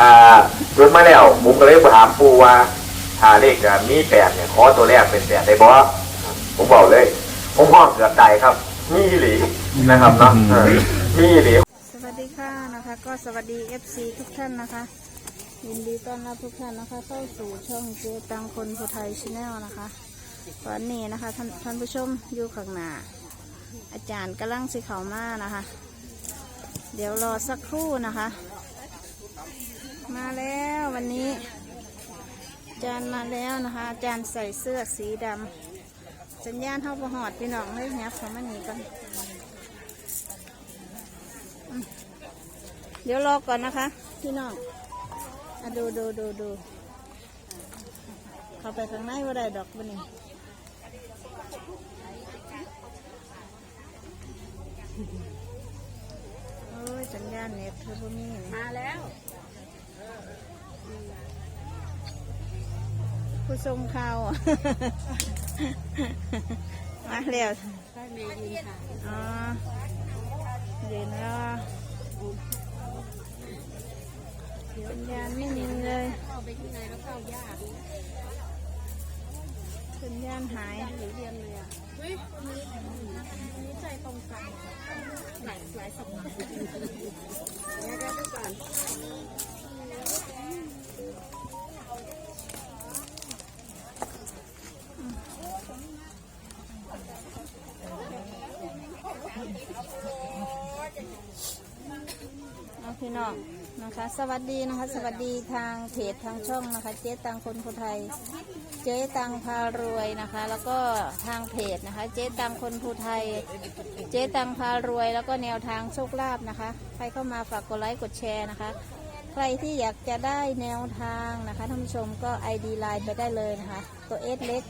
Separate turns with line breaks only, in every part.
อ่าจุดมาแล้วผมก็เลยถามปูว่าถ้าเลขอะมีแปดเนี่ยขอตัวแรกเป็นแปดได้บ่ผมบอกเลย ผมห้องเกือบตายครับ มีอีหลีนะครับเนาะเออมีอีหลี
สวัสดีค่ะนะคะ ก็สวัสดี FC ทุกท่านนะคะ ยินดีต้อนรับทุกท่านนะคะ เข้าสู่ช่องเจตังคนผู้ไทยชาแนลนะคะวันนี้นะคะท่านท่านผู้ชมอยู่ข้างหน้าอาจารย์กำลังสิเขามานะคะ เดี๋ยวรอสักครู่นะคะ มาแล้ววันนี้ จารย์มาแล้วนะคะ จารย์ใส่เสื้อสีดำสัญญาณเข้าประหอดพี่น้องเลยเนี่ยเขามาหนีกันเดี๋ยวรอก่อนนะคะ พี่น้องอดูดูดูดูเข้าไปข้างในว่าได้ดอกบันนี้โอ้ยสัญญาณเน็ตเธอพวกนี้มาแล้ว ผู้ชมข่าวมาแล้วอ๋อยืนรอสัญญาณไม่มีเลยเข้าไปที่ไหนแล้วเข้ายากสัญญาณหายหรือเรียนเลยอะเฮ้ยนี่ใจตรงกันหลายหลายสำนักแล้วก็ไปก่อน เอาพี่น้องนะคะ สวัสดีนะคะ สวัสดีทางเพจทางช่องนะคะ เจ๊ตังคนผู้ไทย เจ๊ตังพารวยนะคะ แล้วก็ทางเพจนะคะ เจ๊ตังคนผู้ไทย เจ๊ตังพารวย แล้วก็แนวทางโชคลาภนะคะ ใครเข้ามาฝากกดไลค์กดแชร์นะคะใครที่อยากจะได้แนวทางนะคะท่านผู้ชมก็ ID ไลน์ไปได้เลยนะคะ ตัว S เล็ก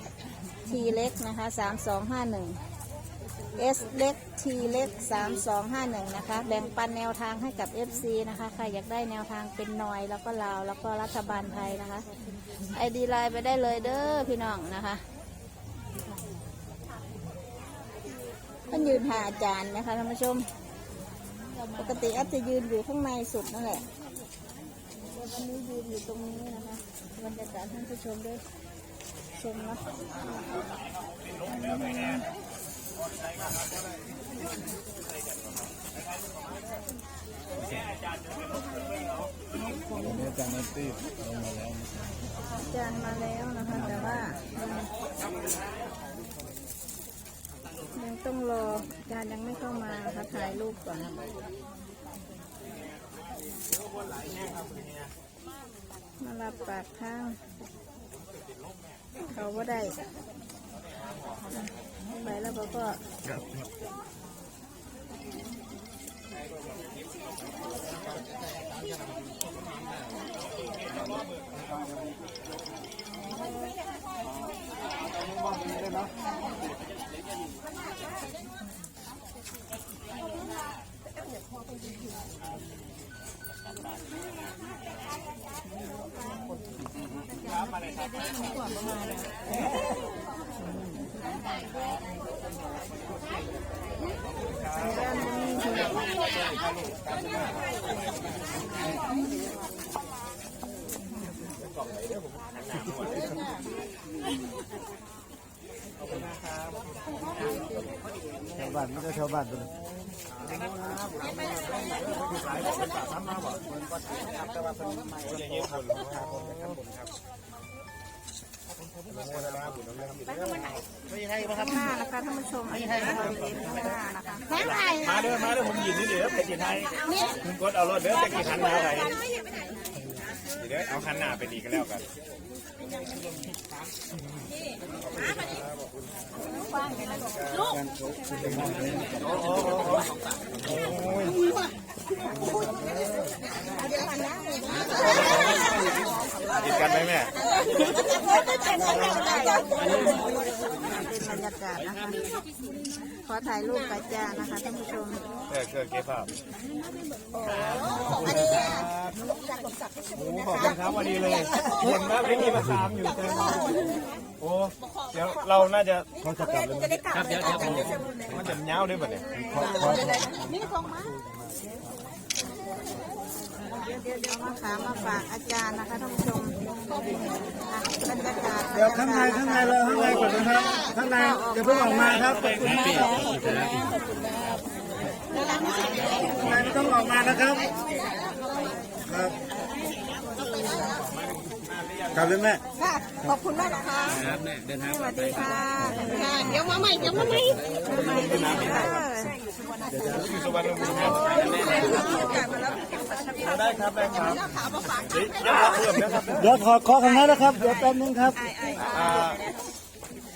T เล็กนะคะ 3251 S เล็ก T เล็ก 3251 นะคะ แบ่งปันแนวทางให้กับ FC นะคะ ใครอยากได้แนวทางเป็นหน่อย แล้วก็ลาว แล้วก็รัฐบาลไทยนะคะ ID ไลน์ไปได้เลยเด้อพี่น้องนะคะมันยืนหาอาจารย์นะคะท่านผู้ชม ปกติอปจะยืนอยู่ข้างในสุดนั่นแหละวันนี้ยืนอยู่ตรงนี้นะคะบรรยากาศท่านผู้ชมด้วยชมนะ เนาะอาจารย์มาแล้วนะคะ แต่ว่ายังต้องรออาจารย์ยังไม่เข้ามานะคะถ่ายรูปก่อนมารับปากทาง เขาว่าได้ไปแล้วเขาก็
ชาวบ้านไม่ใช่ชาวบ้าน ตัวนึง
ข้างหน้านะคะท่านผู้ชมอันนี้นะคะบริเวณข้างหน้านะคะแค่ไหน
มาเด้อมาเด้อผมหยินนี่เดี๋ยวไปกินไทยคุณกดเอารถเด้อจะกี่คันมาอะไรเดี๋ยวเอาคันหน้าไปดีกันแล้วกันกินกันไหมแม่
บรรยากาศนะคะ ขอถ่ายรูปกับอาจานะคะท่านผู้ชม
เออเครื่องเก็บภาพโอ้ขอบคุณครับวันนี้เลยเห็นว่าไม่มีมาตามอยู่เต็มโอ้เดี๋ยวเราน่าจะ
เขาจะกลับเลย
ครับเดี๋ยวเดี๋ยวมันจะเง้าด้วยป่ะเนี่ยนี่
ขอขอ
เอามะขามมาฝากอาจารย์นะคะท่านผู้ชมอะบรรยากาศ
เดี๋ยวข้างในข้างในเราข้างในก่อนนะครับ ข้างในอย่าเพิ่งออกมาครับข้างในไม่ต้องออกมานะครับ ครับ กลับเลยแม่
ค่ะขอบคุณมากนะคะครับแม่เดินทางสวัสดีค่ะเดี๋ยวมาใหม่เดี๋ยวมาใหม่มาใหม่
สุวรรณภูมิได้ครับได้ครับเฮ้ยยังรับเพิ่มนะครับ
เดี๋ยวขอขอข้างในนะครับเดี๋ยวแป๊บนึงครับ
อ่า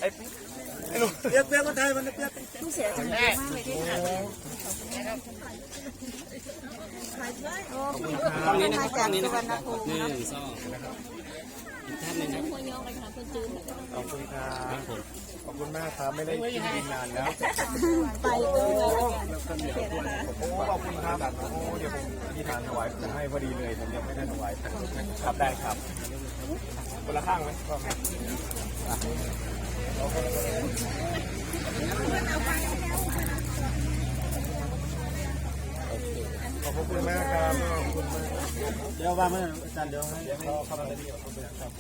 ไอ้ไอ้ลูก
เปียกเปียกมาไทยมันเปียก
มาจากสุวรรณภูมิเนาะ
ขอบคุณครับขอบคุณมากครับไม่ได้กินนนานแล้ว
ไปด้วย
โอ้ขอบคุณครับโอ้เดี๋ยวผมอธิษฐานถวายผมให้พอดีเลยผมยังไม่ได้ถวายครับได้ครับคนละข้างไหมก็ไหมข อบคุณมากครับขอบคุณมาก
เดี๋ยวว่างไว้อาจารย์เดี๋ยวให้
เขาเข้ามาเลยครับ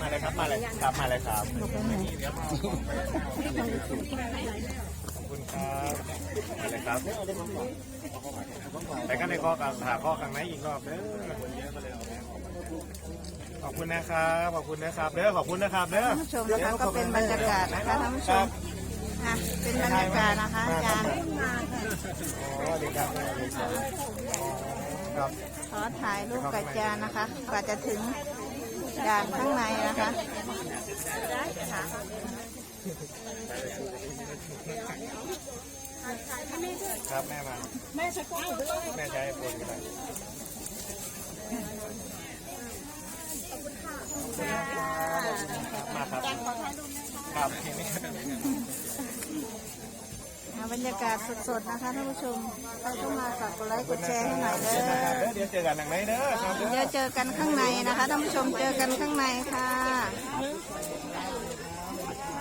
มาเลยครับมาเลยครับมาเลยครับขอบคุณครับมาเลยครับแต่ก็ในข้อกังหาข้อกังไหนอีกรอบเด้อขอบคุณนะครับขอบคุณนะครับเด้อขอบคุณนะครับเด้อ
ท่านผู้ชมนะคะก็เป็นบรรยากาศนะคะท่านผู้ชม อะเป็นบรรยากาศนะคะอาจารย์
อ๋อดีครับครับ
ขอถ่ายรูปกับอาจารย์นะคะ กว่าจะถึงด่านข้างในนะคะ
ครับแม่มา แม่ใช้กล้องแม่ใช้ไอโฟนก็ได้มาครับครับ
อะ บรรยากาศสดๆนะคะท่านผู้ชมใครเข้ามาฝากกดไลค์กดแชร์ให้หน่อยเด้อ
เดี๋ยวเจอกันหนังไหนเด้อครับเด้อ
เดี๋ยวเจอกันข้างในนะคะท่านผู้ชมเจอกันข้างในค่ะ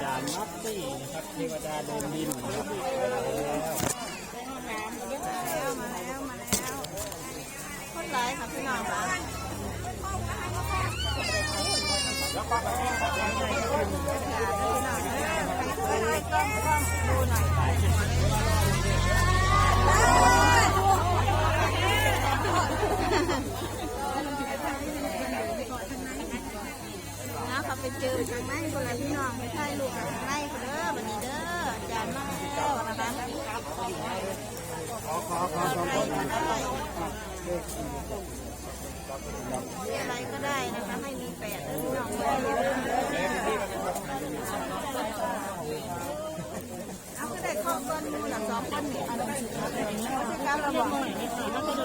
จานมัตตี้นะครับเทวดาเดินดินนะครับ
แล้วมาแล้วมาแล้วคนร้ายค่ะพี่น้องค่ะนะเขา ไปเจอทางในคนละพี่น้องไม่ใช่ลูกทางในคนเด้อวันนี้เด้อจานมาแล้วนะคะอะไรก็ได้นะคะไม่มีแปดนะพี่น้องเอาก็ได้ข้อก้อนมู หลังสองก้อนหนึ่งเอาไปถึงเขาจะก้าว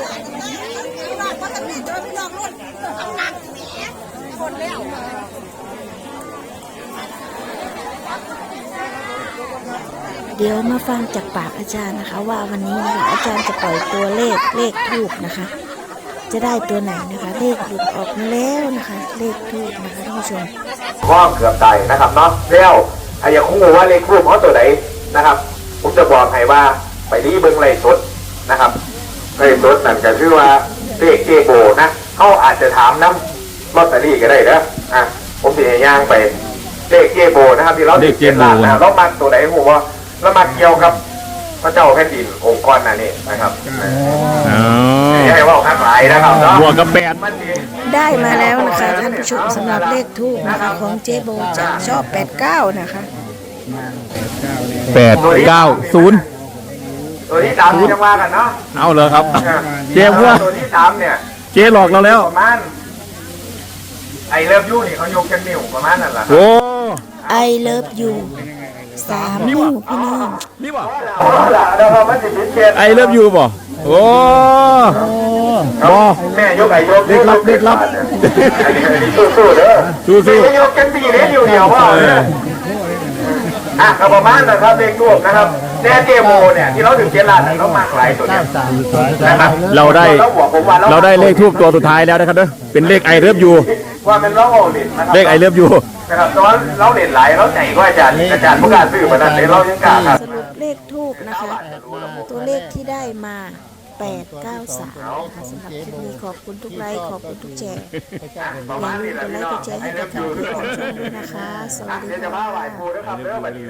ระวังเอาไงสักคนนอกเป็นคนในโลกขอเล่า
เดี๋ยวมาฟังจากปากอาจารย์นะคะ ว่าวันนี้นะคะอาจารย์จะปล่อยตัวเลขเลขทูบนะคะ จะได้ตัวไหนนะคะ เลขหลุดออกมาแล้วนะคะ เลขทูบนะคะท่านผู้ชม
พ่อเกือบตายนะครับเนาะแล้วไอ้ยังคงว่าเลขคู่เพราะตัวไหนนะครับ ผมจะบอกให้ว่าไปรีเบิ้งไล่สดนะครับ ไล่สดนั่นก็คือว่าเลขเจโบนะเขาอาจจะถามน้ำลอตเตอรี่ก็ได้เด้ออะผมสิให้ย่างไปเลขเจโบนะครับที่เรา
เลขเจโบ
ติดล้านนะเรามาตัวไหนผมว่าเรามาเกี่ยวกับพระเจ้าแผ่นดินองค์กรนั่นนี่นะครับ
อ๋อ
ไม่ใช่ว่าข้างหลายนะครับเนาะ
บวกกับแปด
มันดี
ได้มาแล้วนะคะท่านผู้ชมสำหรับเลขทูบนะคะ ของเจโบจะชอบ89นะคะ
แปดเก้าศูนย์
ตัวที่สามจะว่ากันเนาะ
เอาเลยครับ เจ๊เพื่อ
ตัวที่สามเนี่ย
เจ๊หลอกเราแล้ว
ประมาณไอเลิฟยูนี่เขายกกันนิ้วประมาณนั่นแหละครับ
โอ้
I love you สามนิ้วพี่น้อง
นี่บ่
เอาล่ะเดี๋ยวเรามันสิพิเศษ
ไอเลิฟยูบ่โอ้บอ
แม่ยกไอ้ยก
เด็กรับเด็กรับ
อันนี้อันนี้สู้ๆเด้อ
สู้ๆ
ไม่ยกกันตีเนี้ยอยู่เดียวว่าเด้ออะก็ประมาณนะครับเลขทูบนะครับ แน่เจโมเนี่ยที่เราถึงเจรันเรามากหลายตัวเนี่ยนะครับ
เราได้
ต้องบอกผมว่า
เราได้เลขทูบตัวสุดท้ายแล้วนะครับเด้อเป็นเลขไอเลิฟยู
ว่าเป็นเราโอลินนะครับ
เลขไอเลิฟยู
นะครับตอนเราเด่นหลายเราใจก็อาจารย์อาจารย์ผู้การซื้อมานั้นเลยเรายังกล้าครับ
สรุปเลขทูบนะคะ ตัวเลขที่ได้มา893นะคะสำหรับคลิปนี้ขอบคุณทุกไลค์ขอบคุณทุกแชร์อย่าลืมกดไลค์กดแชร์ให้กับทางเพจของช่องด้วยนะคะ สวัสดี
เดี๋ยวจะ
ค่ะ